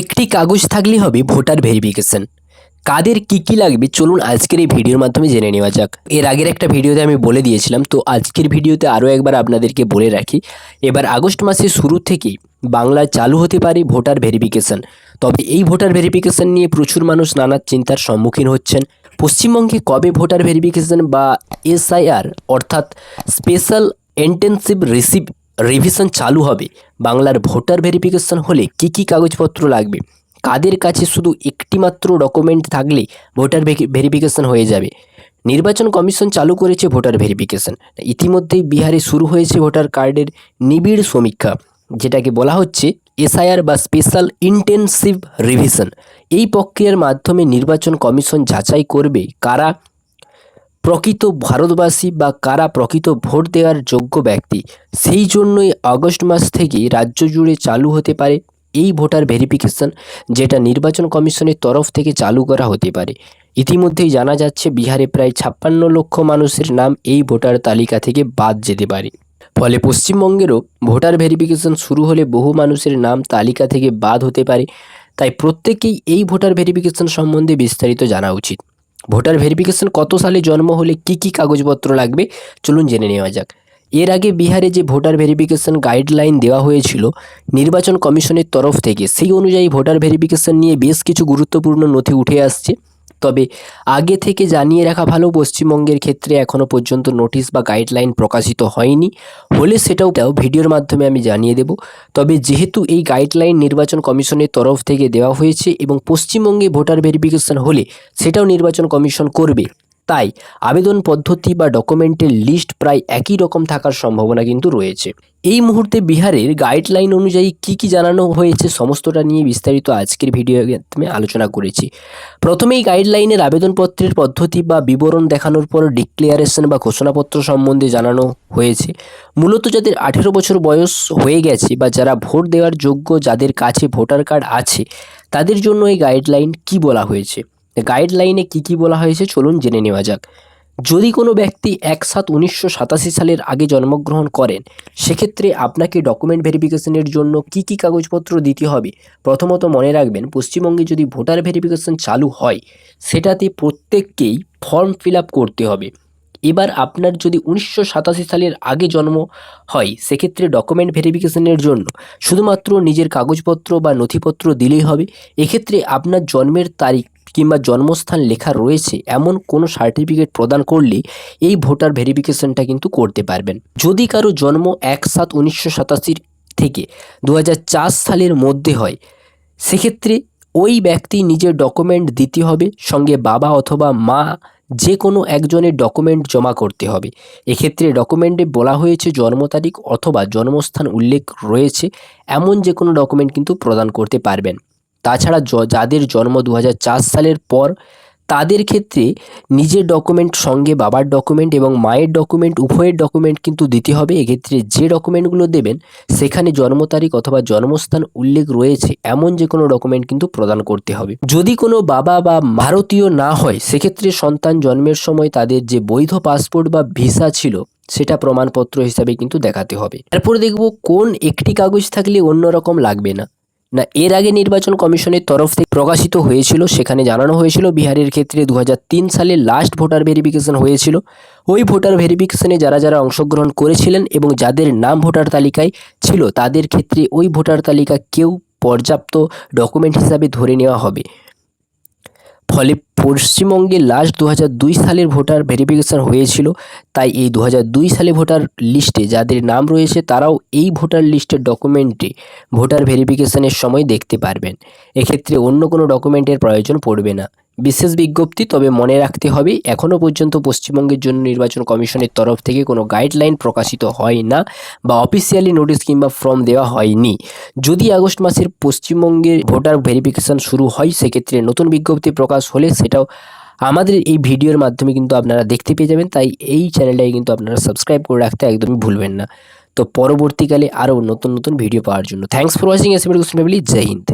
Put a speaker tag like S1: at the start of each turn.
S1: একটি কাগজ থাকলেই হবে, ভোটার ভেরিফিকেশন কাদের কি কি লাগবে, চলুন আজকের এই ভিডিওর মাধ্যমে জেনে নেওয়া যাক। এর আগের একটা ভিডিওতে আমি বলে দিয়েছিলাম, তো আজকের ভিডিওতে আরও একবার আপনাদেরকে বলে রাখি, এবার আগস্ট মাসের শুরু থেকেই বাংলায় চালু হতে পারে ভোটার ভেরিফিকেশন তবে এই ভোটার ভেরিফিকেশন নিয়ে প্রচুর মানুষ নানা চিন্তার সম্মুখীন হচ্ছেন। পশ্চিমবঙ্গে কবে ভোটার ভেরিফিকেশন বা এসআইআর, অর্থাৎ স্পেশাল ইন্টেনসিভ রিসিভ রিভিশন চালু হবে। বাংলার ভোটার ভেরিফিকেশন হলে কি কি কাগজপত্র লাগবে? কাদের কাছে শুধু একটিমাত্র ডকুমেন্ট থাকলে ভোটার ভেরিফিকেশন হয়ে যাবে? নির্বাচন কমিশন চালু করেছে ভোটার ভেরিফিকেশন ইতিমধ্যেই বিহারে শুরু হয়েছে ভোটার কার্ডের নিবিড় সমীক্ষা, যেটাকে বলা হচ্ছে এসআইআর বা স্পেশাল ইন্টেনসিভ রিভিশন এই প্রক্রিয়ার মাধ্যমে নির্বাচন কমিশন যাচাই করবে কারা প্রকৃত ভারতবাসী বা কারা প্রকৃত ভোট দেওয়ার যোগ্য ব্যক্তি, সেই জন্যই আগস্ট মাস থেকে রাজ্য জুড়ে চালু হতে পারে এই ভোটার ভেরিফিকেশন, যেটা নির্বাচন কমিশনের তরফ থেকে চালু করা হতে পারে। ইতিমধ্যেই জানা যাচ্ছে, বিহারে প্রায় ছাপ্পান্ন লক্ষ মানুষের নাম এই ভোটার তালিকা থেকে বাদ যেতে পারে। ফলে পশ্চিমবঙ্গেরও ভোটার ভেরিফিকেশন শুরু হলে বহু মানুষের নাম তালিকা থেকে বাদ হতে পারে। তাই প্রত্যেকেই এই ভোটার ভেরিফিকেশন সম্বন্ধে বিস্তারিত জানা উচিত। ভোটার ভেরিফিকেশন কত সালে জন্ম হলে কি কি কাগজপত্র লাগবে? চলুন জেনে নেওয়া যাক। এর আগে বিহারে যে ভোটার ভেরিফিকেশন গাইডলাইন দেওয়া হয়েছিল, নির্বাচন কমিশনের তরফ থেকে, সেই অনুযায়ী ভোটার ভেরিফিকেশন নিয়ে বেশ কিছু গুরুত্বপূর্ণ নথি উঠে আসছে। তবে আগে থেকে জানিয়ে রাখা ভালো পশ্চিমবঙ্গের ক্ষেত্রে এখনও পর্যন্ত নোটিশ বা গাইডলাইন প্রকাশিত হয়নি। হলে সেটাও ভিডিওর মাধ্যমে আমি জানিয়ে দেব। তবে যেহেতু এই গাইডলাইন নির্বাচন কমিশনের তরফ থেকে দেওয়া হয়েছে এবং পশ্চিমবঙ্গে ভোটার ভেরিফিকেশন হলে সেটাও নির্বাচন কমিশন করবে। তাই আবেদন পদ্ধতি বা ডকুমেন্টের লিস্ট প্রায় একই রকম থাকার সম্ভাবনা কিন্তু রয়েছে। এই মুহূর্তে বিহারের গাইডলাইন অনুযায়ী কি কি জানানো হয়েছে সমস্তটা নিয়ে বিস্তারিত আজকের ভিডিও মাধ্যমে আলোচনা করেছি। প্রথমেই গাইডলাইনের আবেদনপত্রের পদ্ধতি বা বিবরণ দেখানোর পর ডিক্লেয়ারেশন বা ঘোষণাপত্র সম্বন্ধে জানানো হয়েছে। মূলত যাদের আঠেরো বছর বয়স হয়ে গেছে বা যারা ভোট দেওয়ার যোগ্য, যাদের কাছে ভোটার কার্ড আছে, তাদের জন্য এই গাইডলাইন কি বলা হয়েছে? গাইডলাইনে কি কি বলা হয়েছে চলুন জেনে নেওয়া যাক। যদি কোনো ব্যক্তি এক সাত উনিশশো সাতাশি সালের আগে জন্মগ্রহণ করেন, সেক্ষেত্রে আপনাকে ডকুমেন্ট ভেরিফিকেশনের জন্য কি কি কাগজপত্র দিতে হবে? প্রথমত মনে রাখবেন, পশ্চিমবঙ্গে যদি ভোটার ভেরিফিকেশন চালু হয়, সেটাতে প্রত্যেককেই ফর্ম ফিল করতে হবে। এবার আপনার যদি উনিশশো সাতাশি সালের আগে জন্ম হয়, সেক্ষেত্রে ডকুমেন্ট ভেরিফিকেশনের জন্য শুধুমাত্র নিজের কাগজপত্র বা নথিপত্র দিলেই হবে। এক্ষেত্রে আপনার জন্মের তারিখ কিংবা জন্মস্থান লেখা রয়েছে, এমন কোনো সার্টিফিকেট প্রদান করলে এই ভোটার ভেরিফিকেশনটা কিন্তু করতে পারবেন। যদি কারও জন্ম এক সাত উনিশশো থেকে দু হাজার চার সালের মধ্যে হয়, সেক্ষেত্রে ওই ব্যক্তি নিজের ডকুমেন্ট দিতে হবে, সঙ্গে বাবা অথবা মা যে কোনো একজনের ডকুমেন্ট জমা করতে হবে। এক্ষেত্রে ডকুমেন্টে বলা হয়েছে জন্ম তারিখ অথবা জন্মস্থান উল্লেখ রয়েছে, এমন যে কোনো ডকুমেন্ট কিন্তু প্রদান করতে পারবেন। তাছাড়া যাদের জন্ম দু হাজার চার সালের পর, তাদের ক্ষেত্রে নিজের ডকুমেন্ট সঙ্গে বাবার ডকুমেন্ট এবং মায়ের ডকুমেন্ট উভয়ের ডকুমেন্ট কিন্তু দিতে হবে। এক্ষেত্রে যে ডকুমেন্টগুলো দেবেন, সেখানে জন্ম তারিখ অথবা জন্মস্থান উল্লেখ রয়েছে। এমন যে কোনো ডকুমেন্ট কিন্তু প্রদান করতে হবে। যদি কোনো বাবা বা ভারতীয় না হয়, সেক্ষেত্রে সন্তান জন্মের সময় তাদের যে বৈধ পাসপোর্ট বা ভিসা ছিল, সেটা প্রমাণপত্র হিসাবে কিন্তু দেখাতে হবে। এরপর দেখব কোন একটি কাগজ থাকলে অন্য রকম লাগবে না। না, এর আগে নির্বাচন কমিশনের তরফ থেকে প্রকাশিত হয়েছিল, সেখানে জানানো হয়েছিল বিহারের ক্ষেত্রে দু হাজার তিন সালে লাস্ট ভোটার ভেরিফিকেশন হয়েছিল। ওই ভোটার ভেরিফিকেশনে যারা যারা অংশগ্রহণ করেছিলেন এবং যাদের নাম ভোটার তালিকায় ছিল, তাদের ক্ষেত্রে ওই ভোটার তালিকা কেউ পর্যাপ্ত ডকুমেন্ট হিসাবে ধরে নেওয়া হবে। ফলে পশ্চিমবঙ্গে লাস্ট দু দুই সালের ভোটার ভেরিফিকেশান হয়েছিল। তাই এই দু দুই সালে ভোটার লিস্টে যাদের নাম রয়েছে, তারাও এই ভোটার লিস্টের ডকুমেন্টে ভোটার ভেরিফিকেশানের সময় দেখতে পারবেন। এক্ষেত্রে অন্য কোনো ডকুমেন্টের প্রয়োজন পড়বে না। বিশেষ বিজ্ঞপ্তি, তবে মনে রাখতে হবে, এখনও পর্যন্ত পশ্চিমবঙ্গের জন্য নির্বাচন কমিশনের তরফ থেকে কোনো গাইডলাইন প্রকাশিত হয় না বা অফিসিয়ালি নোটিশ কিংবা ফর্ম দেওয়া হয়নি। যদি আগস্ট মাসের পশ্চিমবঙ্গের ভোটার ভেরিফিকেশন শুরু হয়, সেক্ষেত্রে নতুন বিজ্ঞপ্তি প্রকাশ হলে সেটাও আমাদের এই ভিডিওর মাধ্যমে কিন্তু আপনারা দেখতে পেয়ে যাবেন। তাই এই চ্যানেলটাকে কিন্তু আপনারা সাবস্ক্রাইব করে রাখতে একদমই ভুলবেন না। তো পরবর্তীকালে আরও নতুন নতুন ভিডিও পাওয়ার জন্য। Thanks for watching S family Jai Hind